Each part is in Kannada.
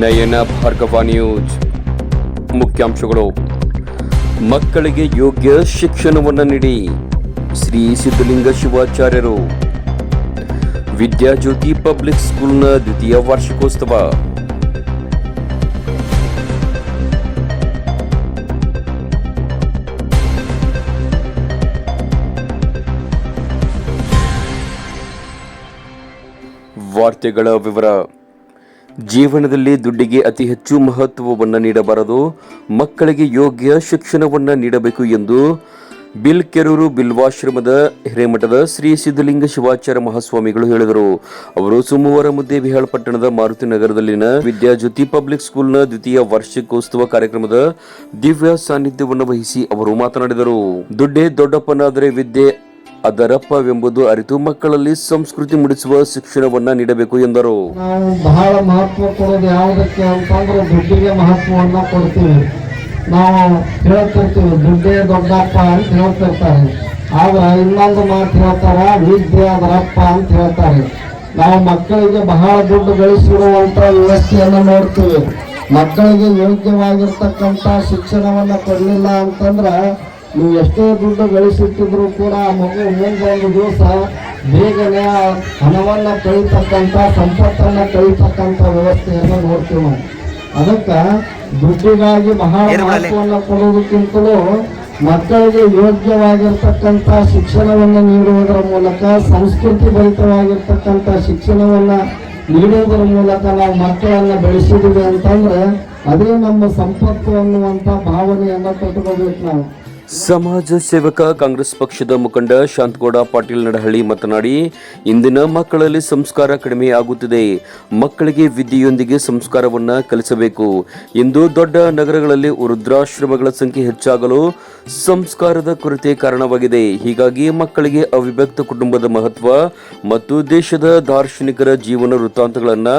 ನಯನ ಭಾರ್ಗವ ನ್ಯೂಸ್. ಮುಖ್ಯಾಂಶಗಳು. ಮಕ್ಕಳಿಗೆ ಯೋಗ್ಯ ಶಿಕ್ಷಣವನ್ನು ನೀಡಿ ಶ್ರೀ ಸಿದ್ಧಲಿಂಗ ಶಿವಾಚಾರ್ಯರು. ವಿದ್ಯಾಜ್ಯೋತಿ ಪಬ್ಲಿಕ್ ಸ್ಕೂಲ್ನ ದ್ವಿತೀಯ ವಾರ್ಷಿಕೋತ್ಸವ. ವಾರ್ತೆಗಳ ವಿವರ. ಜೀವನದಲ್ಲಿ ದುಡ್ಡಿಗೆ ಅತಿ ಹೆಚ್ಚು ಮಹತ್ವವನ್ನು ನೀಡಬಾರದು, ಮಕ್ಕಳಿಗೆ ಯೋಗ್ಯ ಶಿಕ್ಷಣವನ್ನು ನೀಡಬೇಕು ಎಂದು ಬಿಲ್ ಕೆರೂರು ಬಿಲ್ವಾಶ್ರಮದ ಹಿರೇಮಠದ ಶ್ರೀ ಸಿದ್ಧಲಿಂಗ ಶಿವಾಚಾರ್ಯ ಮಹಾಸ್ವಾಮಿಗಳು ಹೇಳಿದರು. ಅವರು ಸೋಮವಾರ ಮುದ್ದೇಬಿಹಾಳ್ ಪಟ್ಟಣದ ಮಾರುತಿ ನಗರದಲ್ಲಿನ ವಿದ್ಯಾಜ್ಯೋತಿ ಪಬ್ಲಿಕ್ ಸ್ಕೂಲ್ನ ದ್ವಿತೀಯ ವಾರ್ಷಿಕೋತ್ಸವ ಕಾರ್ಯಕ್ರಮದ ದಿವ್ಯ ಸಾನ್ನಿಧ್ಯವನ್ನು ವಹಿಸಿ ಅವರು ಮಾತನಾಡಿದರು. ದುಡ್ಡೇ ದೊಡ್ಡಪ್ಪನಾದರೆ ವಿದ್ಯೆ ಅದರಪ್ಪವೆಂಬುದು ಅರಿತು ಮಕ್ಕಳಲ್ಲಿ ಸಂಸ್ಕೃತಿ ಮೂಡಿಸುವ ಶಿಕ್ಷಣವನ್ನ ನೀಡಬೇಕು ಎಂದರು. ಬಹಳ ಮಹತ್ವ ಕೊಡೋದು ಯಾವುದಕ್ಕೆ ಅಂತಂದ್ರೆ ದುಡ್ಡಿಗೆ ಮಹತ್ವವನ್ನು ಕೊಡ್ತೀವಿ. ನಾವು ಹೇಳ್ತಿರ್ತೀವಿ, ದುಡ್ಡೇ ದೊಡ್ಡಪ್ಪ ಅಂತ ಹೇಳ್ತಿರ್ತಾರೆ. ಆದ್ರೆ ಇನ್ನೊಂದು ಮಾತು ಹೇಳ್ತಾರ, ವಿದ್ಯೆ ಅದರಪ್ಪ ಅಂತ ಹೇಳ್ತಾರೆ. ನಾವು ಮಕ್ಕಳಿಗೆ ಬಹಳ ದುಡ್ಡು ಗಳಿಸಿರುವಂತ ವ್ಯವಸ್ಥೆಯನ್ನು ನೋಡ್ತೀವಿ. ಮಕ್ಕಳಿಗೆ ಯೋಗ್ಯವಾಗಿರ್ತಕ್ಕಂಥ ಶಿಕ್ಷಣವನ್ನು ಕೊಡಲಿಲ್ಲ ಅಂತಂದ್ರೆ ನೀವು ಎಷ್ಟೇ ದುಡ್ಡು ಗಳಿಸಿಟ್ಟಿದ್ರು ಕೂಡ ಆ ಮಗು ಮುಂದೊಂದು ದಿವಸ ಬೇಗನೆ ಹಣವನ್ನು ಕಳೀತಕ್ಕಂಥ, ಸಂಪತ್ತನ್ನು ಕಳೀತಕ್ಕಂಥ ವ್ಯವಸ್ಥೆಯನ್ನು ನೋಡ್ತೀವಿ ನಾವು. ಅದಕ್ಕೆ ದುಡ್ಡಿಗಾಗಿ ಬಹಳ ಮಹತ್ವವನ್ನು ಕೊಡೋದಕ್ಕಿಂತಲೂ ಮಕ್ಕಳಿಗೆ ಯೋಗ್ಯವಾಗಿರ್ತಕ್ಕಂಥ ಶಿಕ್ಷಣವನ್ನು ನೀಡುವುದರ ಮೂಲಕ, ಸಂಸ್ಕೃತಿ ಭರಿತವಾಗಿರ್ತಕ್ಕಂಥ ಶಿಕ್ಷಣವನ್ನು ನೀಡುವುದರ ಮೂಲಕ ನಾವು ಮಕ್ಕಳನ್ನು ಬೆಳೆಸಿದ್ದೀವಿ ಅಂತಂದ್ರೆ, ಅದೇ ನಮ್ಮ ಸಂಪತ್ತು ಅನ್ನುವಂಥ ಭಾವನೆಯನ್ನು ಕಟ್ಕೋಬೇಕು ನಾವು. ಸಮಾಜ ಸೇವಕ ಕಾಂಗ್ರೆಸ್ ಪಕ್ಷದ ಮುಖಂಡ ಶಾಂತಗೌಡ ಪಾಟೀಲ್ ನಡಹಳ್ಳಿ ಮಾತನಾಡಿ, ಇಂದಿನ ಮಕ್ಕಳಲ್ಲಿ ಸಂಸ್ಕಾರ ಕಡಿಮೆ ಆಗುತ್ತಿದೆ. ಮಕ್ಕಳಿಗೆ ವಿದ್ಯೆಯೊಂದಿಗೆ ಸಂಸ್ಕಾರವನ್ನು ಕಲಿಸಬೇಕು. ಇಂದು ದೊಡ್ಡ ನಗರಗಳಲ್ಲಿ ವೃದ್ಧಾಶ್ರಮಗಳ ಸಂಖ್ಯೆ ಹೆಚ್ಚಾಗಲು ಸಂಸ್ಕಾರದ ಕೊರತೆ ಕಾರಣವಾಗಿದೆ. ಹೀಗಾಗಿ ಮಕ್ಕಳಿಗೆ ಅವಿಭಕ್ತ ಕುಟುಂಬದ ಮಹತ್ವ ಮತ್ತು ದೇಶದ ದಾರ್ಶನಿಕರ ಜೀವನ ವೃತ್ತಾಂತಗಳನ್ನು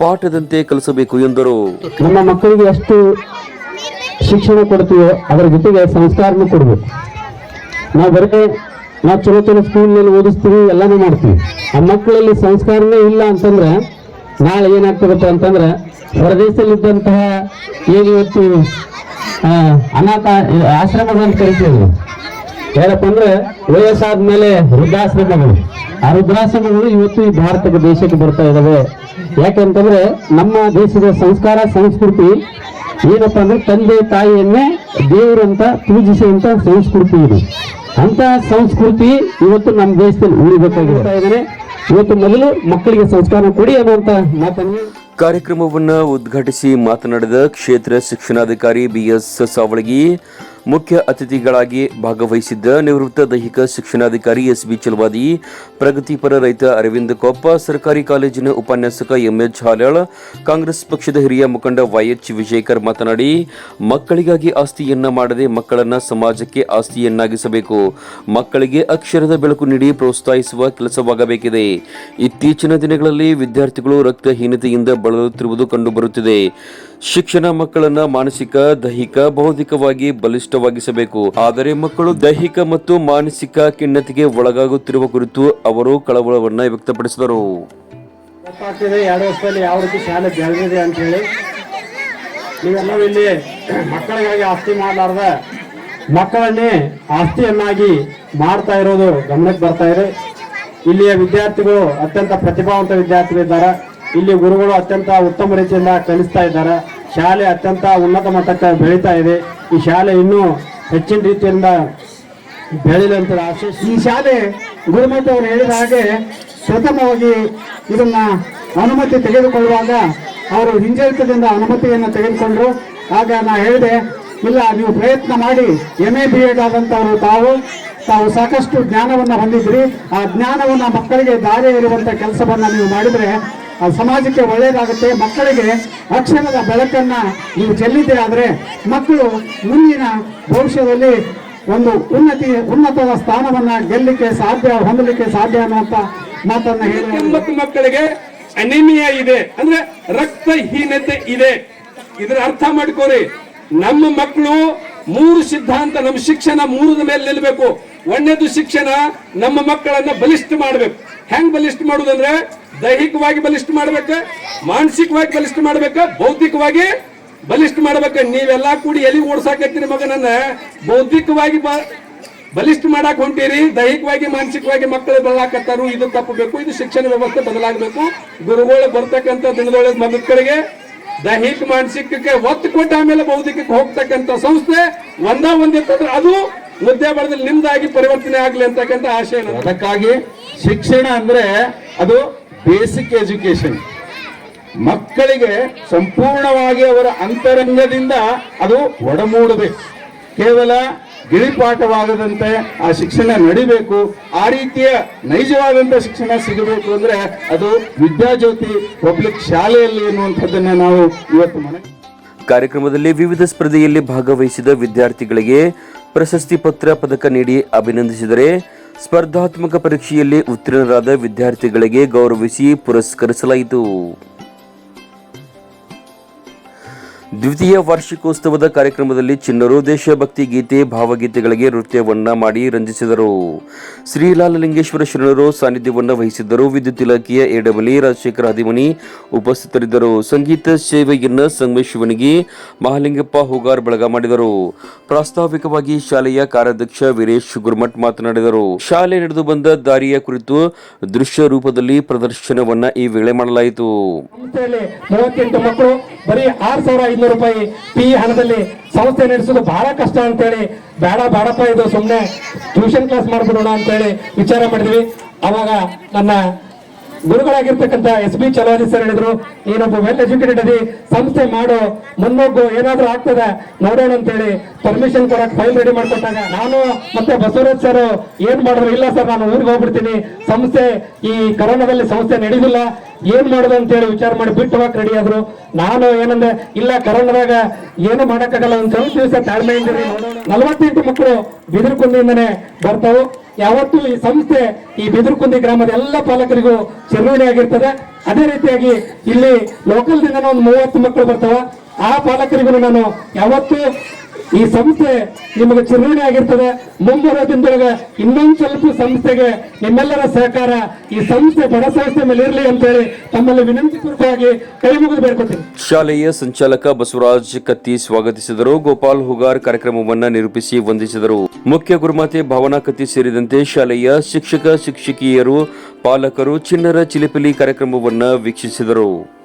ಪಾಠದಂತೆ ಕಲಿಸಬೇಕು ಎಂದರು. ಶಿಕ್ಷಣ ಕೊಡ್ತೀವೋ, ಅದರ ಜೊತೆಗೆ ಸಂಸ್ಕಾರನೂ ಕೊಡಬೇಕು. ನಾವು ಬರೀ ನಾವು ಚಲೋ ಚಲೋ ಸ್ಕೂಲ್ನಲ್ಲಿ ಓದಿಸ್ತೀವಿ, ಎಲ್ಲನೂ ಮಾಡ್ತೀವಿ. ಆ ಮಕ್ಕಳಲ್ಲಿ ಸಂಸ್ಕಾರನೇ ಇಲ್ಲ ಅಂತಂದ್ರೆ, ನಾಳೆ ಏನಾಗ್ತದಪ್ಪ ಅಂತಂದ್ರೆ, ಹೊರದೇಶದಲ್ಲಿದ್ದಂತಹ ಏನು ಇವತ್ತು ಅನಾಥ ಆಶ್ರಮಗಳು ಅಂತ ಕರಿತೀವಿ. ಏನಪ್ಪ ಅಂದ್ರೆ, ವಯಸ್ಸಾದ ಮೇಲೆ ವೃದ್ಧಾಶ್ರಮಗಳು. ಆ ವೃದ್ಧಾಶ್ರಮಗಳು ಇವತ್ತು ಈ ಭಾರತದ ದೇಶಕ್ಕೆ ಬರ್ತಾ ಇದಾವೆ. ಯಾಕೆಂತಂದ್ರೆ, ನಮ್ಮ ದೇಶದ ಸಂಸ್ಕಾರ, ಸಂಸ್ಕೃತಿ ಏನಪ್ಪಾ ಅಂದ್ರೆ ತಂದೆ ತಾಯಿಯನ್ನೇ ದೇವರಂತ ಪೂಜಿಸುವಂತ ಸಂಸ್ಕೃತಿ ಇದು. ಅಂತ ಸಂಸ್ಕೃತಿ ಇವತ್ತು ನಮ್ಮ ದೇಶದಲ್ಲಿ ಉಳಿಬೇಕಾಗಿದೆ. ಇವತ್ತು ಮೊದಲು ಮಕ್ಕಳಿಗೆ ಸಂಸ್ಕಾರ ಕೊಡಿ ಅನ್ನುವಂತ ಮಾತನ್ನ. ಕಾರ್ಯಕ್ರಮವನ್ನು ಉದ್ಘಾಟಿಸಿ ಮಾತನಾಡಿದ ಕ್ಷೇತ್ರ ಶಿಕ್ಷಣಾಧಿಕಾರಿ ಬಿಎಸ್ ಸಾವಳಗಿ ಮುಖ್ಯ ಅತಿಥಿಗಳಾಗಿ ಭಾಗವಹಿಸಿದ್ದ ನಿವೃತ್ತ ದೈಹಿಕ ಶಿಕ್ಷಣಾಧಿಕಾರಿ ಎಸ್ ಬಿ ಚಲವಾದಿ ಪ್ರಗತಿಪರ ರೈತ ಅರವಿಂದ ಕೊಪ್ಪ, ಸರ್ಕಾರಿ ಕಾಲೇಜಿನ ಉಪನ್ಯಾಸಕ ಎಂ ಎಚ್ ಹಾಲಾಳ್, ಕಾಂಗ್ರೆಸ್ ಪಕ್ಷದ ಹಿರಿಯ ಮುಖಂಡ ವೈಎಚ್ ವಿಜಯಕರ್ ಮಾತನಾಡಿ, ಮಕ್ಕಳಿಗಾಗಿ ಆಸ್ತಿಯನ್ನ ಮಾಡದೆ ಮಕ್ಕಳನ್ನ ಸಮಾಜಕ್ಕೆ ಆಸ್ತಿಯನ್ನಾಗಿಸಬೇಕು. ಮಕ್ಕಳಿಗೆ ಅಕ್ಷರದ ಬೆಳಕು ನೀಡಿ ಪ್ರೋತ್ಸಾಹಿಸುವ ಕೆಲಸವಾಗಬೇಕಿದೆ. ಇತ್ತೀಚಿನ ದಿನಗಳಲ್ಲಿ ವಿದ್ಯಾರ್ಥಿಗಳು ರಕ್ತಹೀನತೆಯಿಂದ ಬಳಲುತ್ತಿರುವುದು ಕಂಡುಬರುತ್ತಿದೆ. ಶಿಕ್ಷಣ ಮಕ್ಕಳನ್ನ ಮಾನಸಿಕ, ದೈಹಿಕ, ಬೌದ್ಧಿಕವಾಗಿ ಬಲಿಷ್ಠವಾಗಿಸಬೇಕು ಆದರೆ ಮಕ್ಕಳು ದೈಹಿಕ ಮತ್ತು ಮಾನಸಿಕ ಖಿನ್ನತೆಗೆ ಒಳಗಾಗುತ್ತಿರುವ ಕುರಿತು ಅವರು ಕಳವಳವನ್ನ ವ್ಯಕ್ತಪಡಿಸಿದರು. ಎರಡು ವರ್ಷದಲ್ಲಿ ಯಾವ ರೀತಿ ಶಾಲೆ ಅಂತ ಹೇಳಿ ಇಲ್ಲಿ ಮಕ್ಕಳಿಗಾಗಿ ಆಸ್ತಿ ಮಾಡಲಾರ್ದ ಮಕ್ಕಳನ್ನೇ ಆಸ್ತಿಯನ್ನಾಗಿ ಮಾಡ್ತಾ ಇರೋದು ಗಮನಕ್ಕೆ ಬರ್ತಾ ಇದೆ. ಇಲ್ಲಿಯ ವಿದ್ಯಾರ್ಥಿಗಳು ಅತ್ಯಂತ ಪ್ರತಿಭಾವಂತ ವಿದ್ಯಾರ್ಥಿಗಳಿದ್ದಾರೆ. ಇಲ್ಲಿ ಗುರುಗಳು ಅತ್ಯಂತ ಉತ್ತಮ ರೀತಿಯಿಂದ ಕಲಿಸ್ತಾ ಇದ್ದಾರೆ. ಶಾಲೆ ಅತ್ಯಂತ ಉನ್ನತ ಮಟ್ಟಕ್ಕೆ ಬೆಳೀತಾ ಇದೆ. ಈ ಶಾಲೆ ಇನ್ನೂ ಹೆಚ್ಚಿನ ರೀತಿಯಿಂದ ಬೆಳೀಲಿ ಅಂತ ಆಶೆ ಈ ಶಾಲೆ ಗುರುಮಠ ಅವರು ಹೇಳಿದ ಹಾಗೆ ಪ್ರಥಮವಾಗಿ ಇದನ್ನ ಅನುಮತಿ ತೆಗೆದುಕೊಳ್ಳುವಾಗ ಅವರು ಹಿಂಜರಿತದಿಂದ ಅನುಮತಿಯನ್ನು ತೆಗೆದುಕೊಂಡ್ರು. ಆಗ ನಾ ಹೇಳಿದೆ, ಇಲ್ಲ, ನೀವು ಪ್ರಯತ್ನ ಮಾಡಿ ಎಂ ಎ ಬಿ ಎಡ್ ಆದಂಥವರು ತಾವು ತಾವು ಸಾಕಷ್ಟು ಜ್ಞಾನವನ್ನು ಹೊಂದಿದ್ರಿ ಆ ಜ್ಞಾನವನ್ನು ಮಕ್ಕಳಿಗೆ ದಾರಿ ಇರುವಂಥ ಕೆಲಸವನ್ನು ನೀವು ಮಾಡಿದರೆ ಸಮಾಜಕ್ಕೆ ಒಳ್ಳೆಯದಾಗುತ್ತೆ ಮಕ್ಕಳಿಗೆ ಅಕ್ಷರದ ಬೆಳಕನ್ನ ನೀವು ಚೆಲ್ಲಿದ್ದೆ ಆದರೆ ಮಕ್ಕಳು ಮುಂದಿನ ಭವಿಷ್ಯದಲ್ಲಿ ಒಂದು ಉನ್ನತಿ ಉನ್ನತದ ಸ್ಥಾನವನ್ನ ಗೆಲ್ಲಲಿಕ್ಕೆ ಸಾಧ್ಯ ಹೊಂದಲಿಕ್ಕೆ ಸಾಧ್ಯ ಅನ್ನುವಂತ ಮಾತನ್ನ ಹೇಳಿ ಎಂಬತ್ತು ಮಕ್ಕಳಿಗೆ ಅನಿಮಿಯಾ ಇದೆ. ಅಂದ್ರೆ ರಕ್ತಹೀನತೆ ಇದೆ. ಇದರ ಅರ್ಥ ಮಾಡ್ಕೋರಿ. ನಮ್ಮ ಮಕ್ಕಳು ಮೂರು ಸಿದ್ಧಾಂತ ನಮ್ಮ ಶಿಕ್ಷಣ ಮೂರದ ಮೇಲೆ ನಿಲ್ಬೇಕು. ಒಳ್ಳೆಯದು ಶಿಕ್ಷಣ ನಮ್ಮ ಮಕ್ಕಳನ್ನ ಬಲಿಷ್ಠ ಮಾಡ್ಬೇಕು. ಹೆಂಗ್ ಬಲಿಷ್ಠ ಮಾಡುದಂದ್ರೆ ದೈಹಿಕವಾಗಿ ಬಲಿಷ್ಠ ಮಾಡ್ಬೇಕ, ಮಾನಸಿಕವಾಗಿ ಬಲಿಷ್ಠ ಮಾಡ್ಬೇಕ ಬೌದ್ಧಿಕವಾಗಿ ಬಲಿಷ್ಠ ಮಾಡ್ಬೇಕ. ನೀವೆಲ್ಲಾ ಕೂಡಿ ಎಲ್ಲಿ ಓಡ್ಸಾಕತ್ತೀರಿ ಮಗನನ್ನ ಬೌದ್ಧಿಕವಾಗಿ ಬಲಿಷ್ಠ ಮಾಡಕ್ ಹೊಂಟೀರಿ. ದೈಹಿಕವಾಗಿ, ಮಾನಸಿಕವಾಗಿ ಮಕ್ಕಳು ಬೆಳಾಕತ್ತಾರು ಇದು ತಪ್ಪಬೇಕು ಇದು ಶಿಕ್ಷಣ ವ್ಯವಸ್ಥೆ ಬದಲಾಗಬೇಕು. ಗುರುಗಳು ಬರ್ತಕ್ಕಂಥ ದಿನದೊಳಗೆ ಮಕ್ಕಳಿಗೆ ದೈಹಿಕ, ಮಾನಸಿಕಕ್ಕೆ ಒತ್ತು ಕೊಟ್ಟ ಆಮೇಲೆ ಬೌದ್ಧಿಕಕ್ಕೆ ಹೋಗ್ತಕ್ಕಂಥ ಸಂಸ್ಥೆ ಒಂದ ಒಂದಿರ್ತದ್ರೆ ಅದು ಮುದ್ದೆ ಬಡದಲ್ಲಿ ನಿಮ್ದಾಗಿ ಪರಿವರ್ತನೆ ಆಗ್ಲಿ ಅಂತಕ್ಕಂಥ ಆಶಯ ಅದಕ್ಕಾಗಿ ಶಿಕ್ಷಣ ಅಂದ್ರೆ ಅದು ಬೇಸಿಕ್ ಎಜುಕೇಶನ್ ಮಕ್ಕಳಿಗೆ ಸಂಪೂರ್ಣವಾಗಿ ಅವರ ಅಂತರಂಗದಿಂದ ಅದು ಒಡಮೂಡಬೇಕು ಕೇವಲ ಗಿಳಿಪಾಠವಾಗದಂತೆ ಆ ಶಿಕ್ಷಣ ನಡಿಬೇಕು, ಆ ರೀತಿಯ ನೈಜವಾದಂತ ಶಿಕ್ಷಣ ಸಿಗಬೇಕು ಅಂದ್ರೆ ಅದು ವಿದ್ಯಾಜ್ಯೋತಿ ಪಬ್ಲಿಕ್ ಶಾಲೆಯಲ್ಲಿ ಎನ್ನುವಂಥದ್ದನ್ನ ನಾವು ಇವತ್ತು ಮನೆ ಕಾರ್ಯಕ್ರಮದಲ್ಲಿ ವಿವಿಧ ಸ್ಪರ್ಧೆಯಲ್ಲಿ ಭಾಗವಹಿಸಿದ ವಿದ್ಯಾರ್ಥಿಗಳಿಗೆ ಪ್ರಶಸ್ತಿ ಪತ್ರ ಪದಕ ನೀಡಿ ಅಭಿನಂದಿಸಿದರೆ ಸ್ಪರ್ಧಾತ್ಮಕ ಪರೀಕ್ಷೆಯಲ್ಲಿ ಉತ್ತೀರ್ಣರಾದ ವಿದ್ಯಾರ್ಥಿಗಳಿಗೆ ಗೌರವಿಸಿ ಪುರಸ್ಕರಿಸಲಾಯಿತು. ದ್ವಿತೀಯ ವಾರ್ಷಿಕೋತ್ಸವದ ಕಾರ್ಯಕ್ರಮದಲ್ಲಿ ಚಿನ್ನರು ದೇಶಭಕ್ತಿ ಗೀತೆ ಭಾವಗೀತೆಗಳಿಗೆ ನೃತ್ಯವನ್ನ ಮಾಡಿ ರಂಜಿಸಿದರು. ಶ್ರೀಲಾಲಲಿಂಗೇಶ್ವರ ಶರಣರು ಸಾನ್ನಿಧ್ಯವನ್ನು ವಹಿಸಿದ್ದರು. ವಿದ್ಯುತ್ ಇಲಾಖೆಯ ಎಡಬಲಿ ರಾಜಶೇಖರ ಹದಿಮನಿ ಉಪಸ್ಥಿತರಿದ್ದರು. ಸಂಗೀತ ಸೇವೆಯನ್ನ ಸಂಗಮೇಶ್ವನಿಗೆ ಮಹಾಲಿಂಗಪ್ಪ ಹೂಗಾರ್ ಬಳಗ ಮಾಡಿದರು. ಪ್ರಾಸ್ತಾವಿಕವಾಗಿ ಶಾಲೆಯ ಕಾರ್ಯಾಧ್ಯಕ್ಷ ವೀರೇಶ್ ಗುರುಮಠ್ ಮಾತನಾಡಿದರು. ಶಾಲೆ ನಡೆದು ಬಂದ ದಾರಿಯ ಕುರಿತು ದೃಶ್ಯ ರೂಪದಲ್ಲಿ ಪ್ರದರ್ಶನವನ್ನ ಈ ವೇಳೆ ಮಾಡಲಾಯಿತು. ಐನೂರು ರೂಪಾಯಿ ಪಿ ಹಣದಲ್ಲಿ ಸಂಸ್ಥೆ ನಡೆಸೋದು ಬಹಳ ಕಷ್ಟ ಅಂತೇಳಿ. ಬೇಡ, ಬೇಡಪ್ಪ ಇದು ಸುಮ್ಮನೆ ಟ್ಯೂಷನ್ ಕ್ಲಾಸ್ ಮಾಡ್ಬಿಡೋಣ ಅಂತೇಳಿ ವಿಚಾರ ಮಾಡಿದ್ವಿ. ಅವಾಗ ನನ್ನ ಗುರುಗಳಾಗಿರ್ತಕ್ಕಂಥ ಎಸ್ ಬಿ ಚಲವಾದಿ ಸರ್ ಹೇಳಿದ್ರು, ನೀನೊಬ್ಬ ವೆಲ್ ಎಜುಕೇಟೆಡ್ ಸಂಸ್ಥೆ ಮಾಡೋ, ಮುನ್ನೋಗು, ಏನಾದ್ರೂ ಆಗ್ತದೆ, ನೋಡೋಣ ಅಂತೇಳಿ ಪರ್ಮಿಷನ್ ಕೊಡಕ್ ಫೈಲ್ ರೆಡಿ ಮಾಡ್ಕೊಟ್ಟಾಗ ನಾನು ಮತ್ತೆ ಬಸವರಾಜ್ ಸರ್ ಏನ್ ಮಾಡಿದ್ರು, ಇಲ್ಲ ಸರ್, ನಾನು ಊರಿಗೆ ಹೋಗ್ಬಿಡ್ತೀನಿ, ಸಂಸ್ಥೆ ಈ ಕರೋನಾದಲ್ಲಿ ಸಂಸ್ಥೆ ನಡೆದಿಲ್ಲ, ಏನ್ ಮಾಡೋದು ಅಂತೇಳಿ ವಿಚಾರ ಮಾಡಿ ಬಿಟ್ಟು ಹೋಗಕ್ ರೆಡಿ ಆದ್ರು ನಾನು ಏನಂದ್ರೆ ಇಲ್ಲ ಕರೋನಾದಾಗ ಏನು ಮಾಡಕ್ಕಾಗಲ್ಲ, ಒಂದ್ ಸ್ವಲ್ಪ ದಿವಸ ತಾಳ್ಮೆ ನೋಡೋಣ. ನಲವತ್ತೆಂಟು ಮಕ್ಕಳು ಬಿದಿರುಕುಂದಿಯಿಂದನೇ ಬರ್ತಾವು ಯಾವತ್ತೂ ಈ ಸಂಸ್ಥೆ ಈ ಬಿದಿರುಕುಂದಿ ಗ್ರಾಮದ ಎಲ್ಲ ಪಾಲಕರಿಗೂ ಚಿರಋಣಿ ಆಗಿರ್ತದೆ. ಅದೇ ರೀತಿಯಾಗಿ ಇಲ್ಲಿ ಲೋಕಲ್ ದಿಂದ ಒಂದು ಮೂವತ್ತು ಮಕ್ಕಳು ಬರ್ತಾವ. ಆ ಪಾಲಕರಿಗೂ ನಾನು ಯಾವತ್ತೂ ಈ ಸಂಸ್ಥೆ ನಿಮಗೆ ಚಿರಋಣಿ ಆಗಿರ್ತದೆ. ಮುಂಬರುವ ದಿನದೊಳಗೆ ಇನ್ನೊಂದು ಸ್ವಲ್ಪ ಸಂಸ್ಥೆಗೆ ನಿಮ್ಮೆಲ್ಲರ ಸಹಕಾರ ಈ ಸಂಸ್ಥೆ ಬಡ ಸಂಸ್ಥೆ ಮೇಲೆ ಇರಲಿ ಅಂತೇಳಿ ತಮ್ಮಲ್ಲಿ ವಿನಂತಿ ಪೂರ್ವಕವಾಗಿ ಕೈ ಮುಗಿದು ಬೇಡ್ಕೊತೀನಿ. ಶಾಲೆಯ ಸಂಚಾಲಕ ಬಸವರಾಜ್ ಕತ್ತಿ ಸ್ವಾಗತಿಸಿದರು. ಗೋಪಾಲ್ ಹುಗಾರ್ ಕಾರ್ಯಕ್ರಮವನ್ನ ನಿರೂಪಿಸಿ ವಂದಿಸಿದರು. ಮುಖ್ಯ ಗುರುಮಾತೆ ಭಾವನಾ ಕತ್ತಿ ಸೇರಿದಂತೆ ಶಾಲೆಯ ಶಿಕ್ಷಕ, ಶಿಕ್ಷಕಿಯರು, ಪಾಲಕರು ಚಿನ್ನರ ಚಿಲಿಪಿಲಿ ಕಾರ್ಯಕ್ರಮವನ್ನ ವೀಕ್ಷಿಸಿದರು.